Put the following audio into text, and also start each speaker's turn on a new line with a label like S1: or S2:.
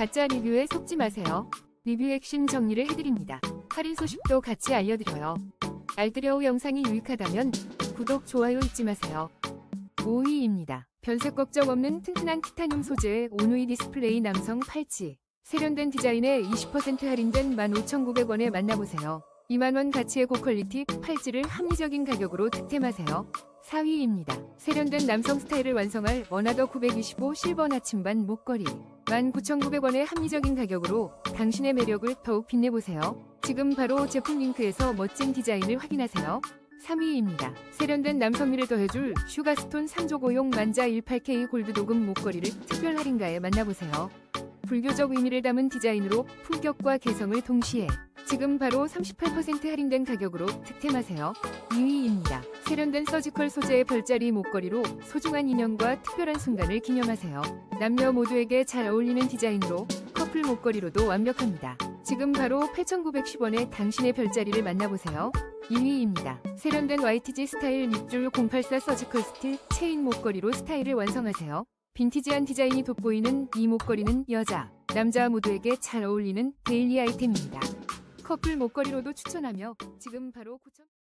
S1: 가짜 리뷰에 속지 마세요. 리뷰 핵심 정리를 해드립니다. 할인 소식도 같이 알려드려요. 알뜰여우 영상이 유익하다면 구독, 좋아요 잊지 마세요. 5위입니다. 변색 걱정 없는 튼튼한 티타늄 소재의 온우이 디스플레이 남성 팔찌. 세련된 디자인에 20% 할인된 15,900원에 만나보세요. 2만원 가치의 고퀄리티 팔찌를 합리적인 가격으로 득템하세요. 4위입니다. 세련된 남성 스타일을 완성할 원하더 925 실버 나침반 목걸이. 19,900원의 합리적인 가격으로 당신의 매력을 더욱 빛내보세요. 지금 바로 제품 링크에서 멋진 디자인을 확인하세요. 3위입니다. 세련된 남성미를 더해줄 슈가스톤 3조 고용 만자 18K 골드 도금 목걸이를 특별 할인가에 만나보세요. 불교적 의미를 담은 디자인으로 품격과 개성을 동시에 지금 바로 38% 할인된 가격으로 득템하세요. 2위입니다. 세련된 서지컬 소재의 별자리 목걸이로 소중한 인연과 특별한 순간을 기념하세요. 남녀 모두에게 잘 어울리는 디자인으로 커플 목걸이로도 완벽합니다. 지금 바로 8,910원에 당신의 별자리를 만나보세요. 2위입니다. 세련된 YTG 스타일 밑줄 084 서지컬 스틸 체인 목걸이로 스타일을 완성하세요. 빈티지한 디자인이 돋보이는 이 목걸이는 여자, 남자 모두에게 잘 어울리는 데일리 아이템입니다. 커플 목걸이로도 추천하며 지금 바로 9천...